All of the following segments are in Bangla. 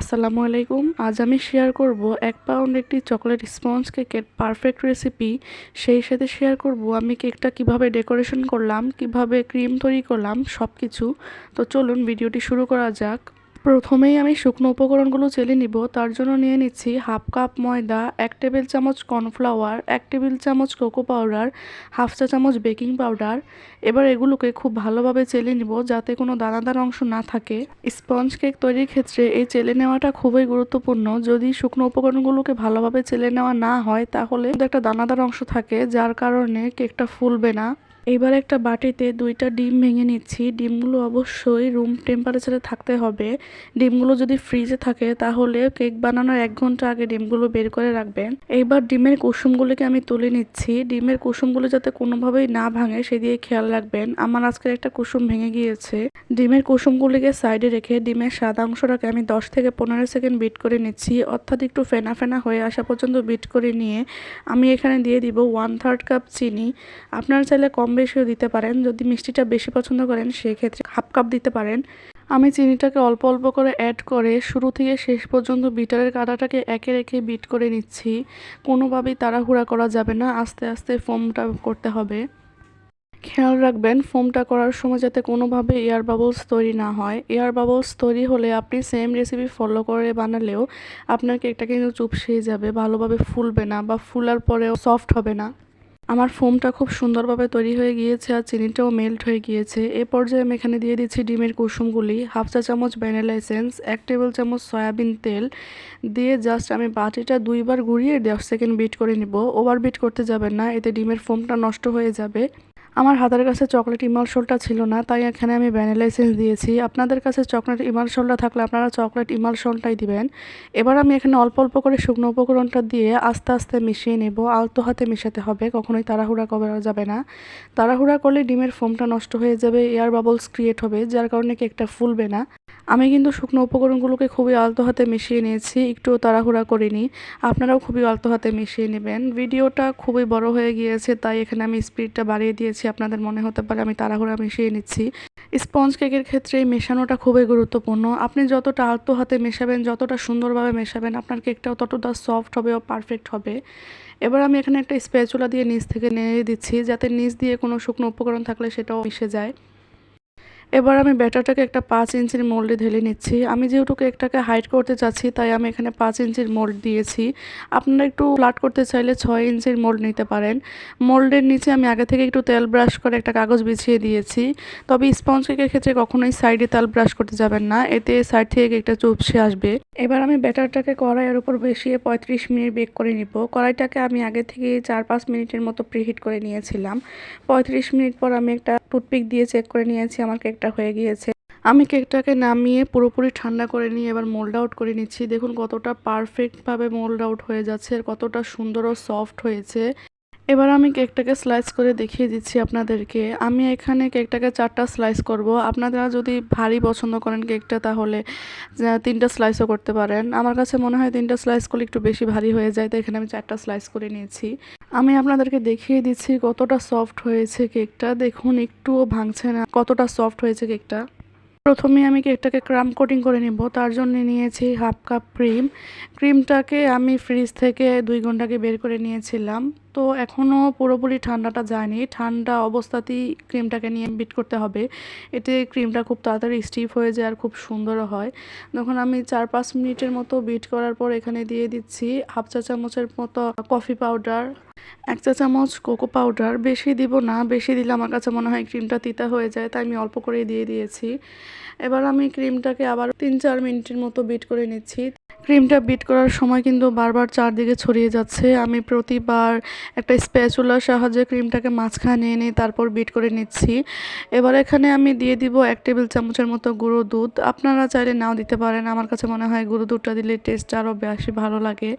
আসসালামু আলাইকুম। আজ আমি শেয়ার করব এক পাউন্ড একটি চকলেট স্পঞ্জ কেকের পারফেক্ট রেসিপি সেই সাথে শেয়ার করব আমি কেকটা কীভাবে ডেকোরেশন করলাম, কীভাবে ক্রিম তৈরি করলাম সব কিছু তো চলুন ভিডিওটি শুরু করা যাক। প্রথমেই আমি শুকনো উপকরণগুলো চেলে নিব, তার জন্য নিয়ে নিচ্ছি হাফ কাপ ময়দা, এক টেবিল চামচ কর্নফ্লাওয়ার, এক টেবিল চামচ কোকো পাউডার, হাফ চা চামচ বেকিং পাউডার। এবার এগুলোকে খুব ভালোভাবে চেলে নিব যাতে কোনো দানাদার অংশ না থাকে। স্পঞ্জ কেক তৈরির ক্ষেত্রে এই চেলে নেওয়াটা খুবই গুরুত্বপূর্ণ। যদি শুকনো উপকরণগুলোকে ভালোভাবে চেলে নেওয়া না হয়, তাহলে একটা দানাদার অংশ থাকে, যার কারণে কেকটা ফুলবে না। এবার একটা বাটিতে দুইটা ডিম ভেঙে নিচ্ছি। ডিমগুলো অবশ্যই রুম টেম্পারেচারে থাকতে হবে। ডিমগুলো যদি ফ্রিজে থাকে, তাহলে কেক বানানোর এক ঘণ্টা আগে ডিমগুলো বের করে রাখবেন। এইবার ডিমের কুসুমগুলোকে আমি তুলে নিচ্ছি। ডিমের কুসুমগুলো যাতে কোনোভাবেই না ভাঙে সেদিকে খেয়াল রাখবেন। আমার আজকের একটা কুসুম ভেঙে গিয়েছে। ডিমের কুসুমগুলিকে সাইডে রেখে ডিমের সাদা অংশটাকে আমি দশ থেকে পনেরো সেকেন্ড বিট করে নিচ্ছি। অর্থাৎ একটু ফেনা ফেনা হয়ে আসা পর্যন্ত বিট করে নিয়ে আমি এখানে দিয়ে দিব ওয়ান থার্ড কাপ চিনি। আপনার চাইলে কম বেশিও দিতে পারেন। যদি মিষ্টিটা বেশি পছন্দ করেন, সেক্ষেত্রে হাফ কাপ দিতে পারেন। আমি চিনিটাকে অল্প অল্প করে অ্যাড করে শুরু থেকে শেষ পর্যন্ত বিটারের কাঁটাটাকে একে রেখে বিট করে নিচ্ছি। কোনোভাবেই তাড়াহুড়া করা যাবে না। আস্তে আস্তে ফোমটা করতে হবে। খেয়াল রাখবেন ফোমটা করার সময় যাতে কোনোভাবে এয়ার বাবলস তৈরি না হয়। এয়ার বাবলস তৈরি হলে আপনি সেম রেসিপি ফলো করে বানালেও আপনার কেকটা কিন্তু চুপসিয়ে যাবে, ভালোভাবে ফুলবে না বা ফুলার পরেও সফট হবে না। আমার ফোমটা খুব সুন্দরভাবে তৈরি হয়ে গিয়েছে আর চিনিটাও মেল্ট হয়ে গিয়েছে। এ পর্যায়ে আমি এখানে দিয়ে দিচ্ছি ডিমের কুসুমগুলি, হাফ চা চামচ ভ্যানিলা এসেন্স এক টেবিল চামচ সয়াবিন তেল। দিয়ে জাস্ট আমি বাটিটা দুইবার ঘুরিয়ে দশ সেকেন্ড বিট করে নিব। ওভার বিট করতে যাবেন না, এতে ডিমের ফোমটা নষ্ট হয়ে যাবে। আমার হাতের কাছে চকলেট ইমালশোলটা ছিল না, তাই এখানে আমি ভ্যানিলা দিয়েছি। আপনাদের কাছে চকলেট ইমালশোলটা থাকলে আপনারা চকলেট ইমালশোলটাই দিবেন। এবার আমি এখানে অল্প অল্প করে শুকনো উপকরণটা দিয়ে আস্তে আস্তে মিশিয়ে নেব। আলতো হাতে মেশাতে হবে, কখনোই তাড়াহুড়া করা যাবে না। তাড়াহুড়া করলে ডিমের ফোমটা নষ্ট হয়ে যাবে, এয়ার বাবলস ক্রিয়েট হবে, যার কারণে কেকটা ফুলবে না। আমি কিন্তু শুকনো উপকরণগুলোকে খুবই আলতো হাতে মিশিয়ে নিয়েছি একটুও তাড়াহুড়া করিনি। আপনারাও খুবই আলতো হাতে মিশিয়ে নেবেন। ভিডিওটা খুবই বড় হয়ে গিয়েছে, তাই এখানে আমি স্পিডটা বাড়িয়ে দিয়েছি, আপনাদের মনে হতে পারে আমি তাড়াহুড়া মিশিয়ে নিচ্ছি। স্পঞ্জ কেকের ক্ষেত্রে মেশানোটা খুবই গুরুত্বপূর্ণ। আপনি যতটা আলতো হাতে মেশাবেন, যতটা সুন্দরভাবে মেশাবেন, আপনার কেকটাও ততটা সফট হবে ও পারফেক্ট হবে। এবার আমি এখানে একটা স্প্যাচুলা দিয়ে নিচ থেকে নেড়ে দিচ্ছি, যাতে নিচ দিয়ে কোনো শুকনো উপকরণ থাকলে সেটাও মিশে যায়। এবার আমি ব্যাটারটাকে একটা পাঁচ ইঞ্চির মোল্ডে ঢেলে নিচ্ছি। আমি যেহেতু কেকটাকে হাইট করতে চাচ্ছি, তাই আমি এখানে পাঁচ ইঞ্চির মোল্ড দিয়েছি। আপনারা একটু ফ্ল্যাট করতে চাইলে ছয় ইঞ্চির মোল্ড নিতে পারেন। মোল্ডের নিচে আমি আগে থেকে একটু তেল ব্রাশ করে একটা কাগজ বিছিয়ে দিয়েছি। তবে স্পঞ্জ কেকের ক্ষেত্রে কখনোই সাইডে তেল ব্রাশ করতে যাবেন না, এতে সাইড থেকে কেকটা চুপসে আসবে। এবার আমি ব্যাটারটাকে কড়াইয়ের উপর বসিয়ে পঁয়ত্রিশ মিনিট বেক করে নিব। কড়াইটাকে আমি আগে থেকে চার পাঁচ মিনিটের মতো প্রিহিট করে নিয়েছিলাম। পঁয়ত্রিশ মিনিট পর আমি একটা টুথপিক দিয়ে চেক করে নিয়েছি, আমার কেকটা হয়ে গিয়েছে। আমি কেকটাকে নামিয়ে পুরোপুরি ঠান্ডা করে নিয়ে এবার মোল্ড আউট করে নিচ্ছি। দেখুন কতটা পারফেক্টভাবে মোল্ড আউট হয়ে যাচ্ছে আর কতটা সুন্দর ও সফট হয়েছে। এবার আমি কেকটাকে স্লাইস করে দেখিয়ে দিচ্ছি আপনাদেরকে। আমি এখানে কেকটাকে চারটা স্লাইস করব। আপনারা যদি ভারী পছন্দ করেন কেকটা তাহলে তিনটা স্লাইসও করতে পারেন। আমার কাছে মনে হয় তিনটা স্লাইস করলে একটু বেশি ভারী হয়ে যায়, তো এখানে আমি চারটা স্লাইস করে নিয়েছি। আমি আপনাদেরকে দেখিয়ে দিচ্ছি কতটা সফট হয়েছে কেকটা দেখুন, একটুও ভাঙছে না। কতটা সফট হয়েছে কেকটা প্রথমে আমি কেকটাকে ক্রাম কোটিং করে নিব। তার জন্য নিয়েছি হাফ কাপ ক্রিম ক্রিমটাকে আমি ফ্রিজ থেকে দুই ঘন্টাকে বের করে নিয়েছিলাম। তো এখনও পুরোপুরি ঠান্ডাটা যায়নি। ঠান্ডা অবস্থাতেই ক্রিমটাকে নিয়ে বিট করতে হবে। এতে ক্রিমটা খুব তাড়াতাড়ি স্টিফ হয়ে যায় আর খুব সুন্দরও হয়। তখন আমি চার পাঁচ মিনিটের মতো বিট করার পর এখানে দিয়ে দিচ্ছি হাফ চা চামচের মতো কফি পাউডার এক চা চামচ কোকো পাউডার, বেশি দিব না, বেশি দিলে আমার কাছে মনে হয় ক্রিমটা তিতা হয়ে যায়, তাই আমি অল্প করেই দিয়ে দিয়েছি। এবার আমি ক্রিমটাকে আবার তিন চার মিনিটের মতো বিট করে নিচ্ছি। ক্রিমটা বিট করার সময় কিন্তু বারবার চারদিকে ছড়িয়ে যাচ্ছে। আমি প্রতিবার একটা স্প্যাচুলার সাহায্যে ক্রিমটাকে মাঝখানে এনে তারপর বিট করে নিচ্ছি। এবার এখানে আমি দিয়ে দিব এক টেবিল চামচের মতো গুঁড়ো দুধ। আপনারা চাইলে নাও দিতে পারেন, আমার কাছে মনে হয় গুঁড়ো দুধটা দিলে টেস্ট আরও বেশি ভালো লাগে,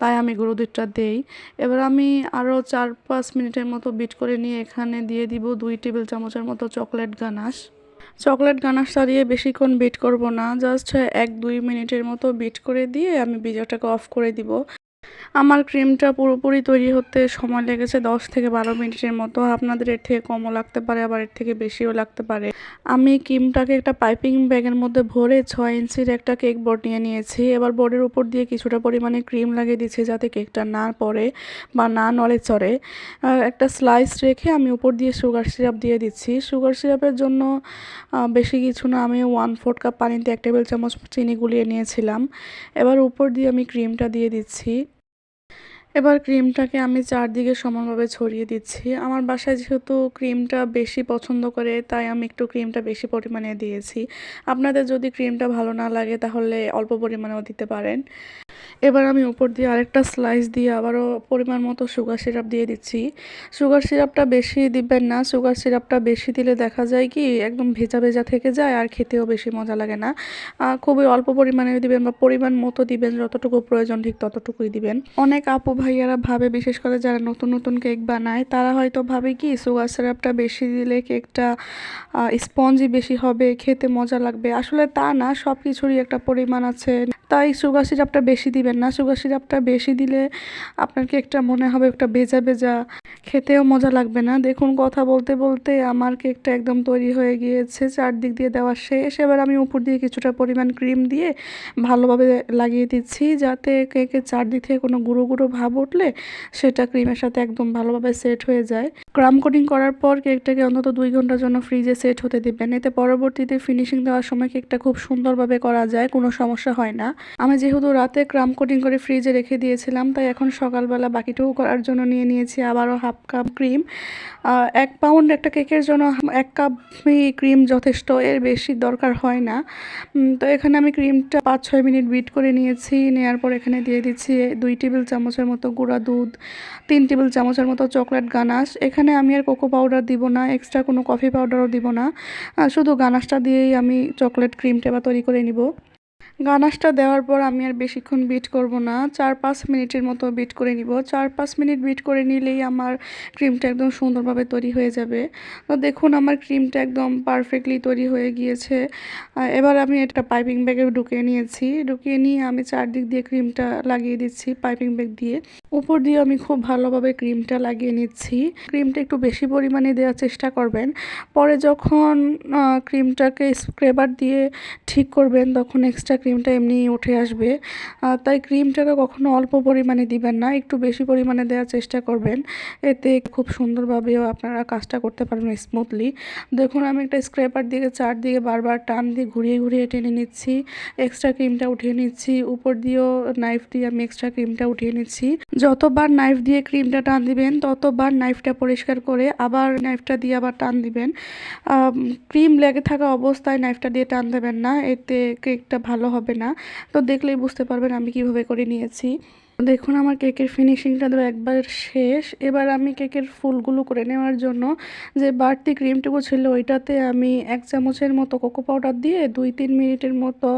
তাই আমি গুঁড়ো দুধটা দেই। এবার আমি আরও চার পাঁচ মিনিটের মতো বিট করে নিয়ে এখানে দিয়ে দিব দুই টেবিল চামচের মতো চকলেট গানাস চকলেট গানাস দিয়ে বেশিক্ষণ বিট করব না, জাস্ট এক দুই মিনিটের মতো বিট করে দিয়ে আমি বিজারটাকে অফ করে দিব। আমার ক্রিমটা পুরোপুরি তৈরি হতে সময় লেগেছে দশ থেকে বারো মিনিটের মতো। আপনাদের এর থেকে কমও লাগতে পারে, আবার এর থেকে বেশিও লাগতে পারে। আমি ক্রিমটাকে একটা পাইপিং ব্যাগের মধ্যে ভরে ছয় ইঞ্চির একটা কেক বোর্ড নিয়ে নিয়েছি। এবার বোর্ডের উপর দিয়ে কিছুটা পরিমাণে ক্রিম লাগিয়ে দিচ্ছি যাতে কেকটা না পড়ে বা না নড়ে চড়ে। একটা স্লাইস রেখে আমি উপর দিয়ে সুগার সিরাপ দিয়ে দিচ্ছি। সুগার সিরাপের জন্য বেশি কিছু না, আমি ওয়ান ফোর্থ কাপ পানিতে এক টেবিল চামচ চিনি গুলিয়ে নিয়েছিলাম। এবার উপর দিয়ে আমি ক্রিমটা দিয়ে দিচ্ছি। এবার ক্রিমটাকে আমি চারদিকে সমানভাবে ছড়িয়ে দিচ্ছি। আমার বাসায় যেহেতু ক্রিমটা বেশি পছন্দ করে, তাই আমি একটু ক্রিমটা বেশি পরিমাণে দিয়েছি। আপনাদের যদি ক্রিমটা ভালো না লাগে, তাহলে অল্প পরিমাণেও দিতে পারেন। এবার আমি উপর দিয়ে আরেকটা স্লাইস দিয়ে আবারও পরিমাণ মতো সুগার সিরাপ দিয়ে দিচ্ছি। সুগার সিরাপটা বেশি দিবেন না। সুগার সিরাপটা বেশি দিলে দেখা যায় কি, একদম ভেজা ভেজা থেকে যায়, আর খেতেও বেশি মজা লাগে না। খুবই অল্প পরিমাণে দিবেন বা পরিমাণ মতো দিবেন, যতটুকু প্রয়োজন ঠিক ততটুকুই দিবেন। অনেক আপু ভাইয়ারা ভাবে, বিশেষ করে যারা নতুন নতুন কেক বানায়, তারা হয়তো ভাবে কি, সুগার সিরাপটা বেশি দিলে কেকটা স্পঞ্জি বেশি হবে, খেতে মজা লাগবে। আসলে তা না সব কিছুরই একটা পরিমাণ আছে। তাই সুগার সিরাপটা বেশি দিবেন না। সুগার সিরাপটা বেশি দিলে আপনার কেকটা মনে হবে একটা ভেজা ভেজা। খেতেও মজা লাগবে না। দেখুন, কথা বলতে বলতে আমার কেকটা একদম তৈরি হয়ে গিয়েছে। চারদিক দিয়ে দেওয়া শেষ। এবার আমি উপর দিয়ে কিছুটা পরিমাণ ক্রিম দিয়ে ভালোভাবে লাগিয়ে দিচ্ছি, যাতে কেকের চারদিক থেকে কোনো গুঁড়ো গুঁড়ো ভাব উঠলে সেটা ক্রিমের সাথে একদম ভালোভাবে সেট হয়ে যায়। ক্রাম কোটিং করার পর কেকটাকে অন্তত দুই ঘণ্টার জন্য ফ্রিজে সেট হতে দিবেন। এতে পরবর্তীতে ফিনিশিং দেওয়ার সময় কেকটা খুব সুন্দরভাবে করা যায়, কোনো সমস্যা হয় না। আমি যেহেতু রাতে ক্রাম কোটিং করে ফ্রিজে রেখে দিয়েছিলাম, তাই এখন সকালবেলা বাকিটুকু করার জন্য নিয়ে নিয়েছি আবারও হাফ কাপ ক্রিম এক পাউন্ড একটা কেকের জন্য এক কাপ ক্রিম যথেষ্ট, এর বেশি দরকার হয় না। তো এখানে আমি ক্রিমটা পাঁচ ছয় মিনিট বিট করে নিয়েছি নেওয়ার পর এখানে দিয়ে দিচ্ছি দুই টেবিল চামচের মতো গুঁড়া দুধ, তিন টেবিল চামচের মতো চকলেট গানাস এখানে আমি আর কোকো পাউডার দিব না, এক্সট্রা কোনো কফি পাউডারও দিব না। শুধু গানাসটা দিয়েই আমি চকলেট ক্রিমটা বা তৈরি করে নিব। গানাশটা দেওয়ার পর আমি আর বেশিক্ষণ বিট করব না। চার পাঁচ মিনিটের মতো বিট করে নিব। চার পাঁচ মিনিট বিট করে নিলেই আমার ক্রিমটা একদম সুন্দরভাবে তৈরি হয়ে যাবে। তো দেখুন, আমার ক্রিমটা একদম পারফেক্টলি তৈরি হয়ে গিয়েছে। এবার আমি একটা পাইপিং ব্যাগে ঢুকিয়ে নিয়েছি। ঢুকিয়ে নিয়ে আমি চারদিক দিয়ে ক্রিমটা লাগিয়ে দিচ্ছি পাইপিং ব্যাগ দিয়ে। উপর দিয়ে আমি খুব ভালোভাবে ক্রিমটা লাগিয়ে নিচ্ছি। ক্রিমটা একটু বেশি পরিমাণে দেওয়ার চেষ্টা করবেন। পরে যখন ক্রিমটাকে স্ক্রেবার দিয়ে ঠিক করবেন, তখন এক্সট্রা ক্রিমটা এমনি উঠে আসবে। তাই ক্রিমটাকে কখনো অল্প পরিমাণে দিবেন না, একটু বেশি পরিমাণে দেওয়ার চেষ্টা করবেন। এতে খুব সুন্দরভাবেও আপনারা কাজটা করতে পারবেন স্মুথলি দেখুন, আমি একটা স্ক্রেপার দিকে চারদিকে বারবার টান দিয়ে ঘুরিয়ে ঘুরিয়ে টেনে নিচ্ছি। এক্সট্রা ক্রিমটা উঠিয়ে নিচ্ছি। উপর দিয়েও নাইফ দিয়ে আমি এক্সট্রা ক্রিমটা উঠিয়ে নিচ্ছি। যতবার নাইফ দিয়ে ক্রিমটা টান দিবেন, ততবার নাইফটা পরিষ্কার করে আবার নাইফটা দিয়ে আবার টান দিবেন। ক্রিম লেগে থাকা অবস্থায় নাইফটা দিয়ে টান দেবেন না। এতে কেকটা ভালো হবে না। তো দেখলেই বুঝতে পারবেন আমি কীভাবে করে নিয়েছি। দেখুন, আমার কেকের ফিনিশিংটা তো একবার শেষ। এবার আমি কেকের ফুলগুলো করে নেওয়ার জন্য যে বাড়তি ক্রিমটুকু ছিল, ওইটাতে আমি এক চামচের মতো কোকো পাউডার দিয়ে দুই তিন মিনিটের মতো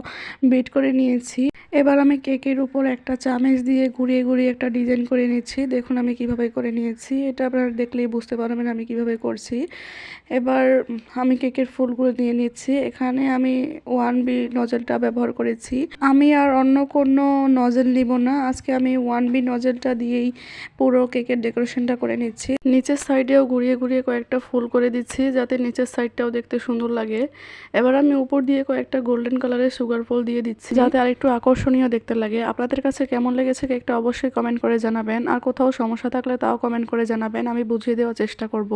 বিট করে নিয়েছি। এবার আমি কেকের উপর একটা চামচ দিয়ে ঘুরিয়ে ঘুরিয়ে একটা ডিজাইন করে নিচ্ছি। দেখুন, আমি কীভাবে করে নিয়েছি। এটা আপনারা দেখলেই বুঝতে পারবেন আমি কীভাবে করছি। এবার আমি কেকের ফুলগুলো নিয়ে নিচ্ছি। এখানে আমি ওয়ান বি নজেলটা ব্যবহার করেছি। আমি আর অন্য কোনো নজেল নিব না। আজকে আমি ওয়ান বি নজেলটা দিয়েই পুরো কেকের ডেকোরেশনটা করে নিচ্ছি। নিচের সাইডেও ঘুরিয়ে ঘুরিয়ে কয়েকটা ফুল করে দিচ্ছি যাতে নিচের সাইডটাও দেখতে সুন্দর লাগে। এবার আমি উপর দিয়ে কয়েকটা গোল্ডেন কালারের সুগার ফুল দিয়ে দিচ্ছি যাতে আরেকটু আকর্ষণীয় দেখতে লাগে। আপনাদের কাছে কেমন লেগেছে কেকটা অবশ্যই কমেন্ট করে জানাবেন। আর কোথাও সমস্যা থাকলে তাও কমেন্ট করে জানাবেন। আমি বুঝিয়ে দেওয়ার চেষ্টা করব।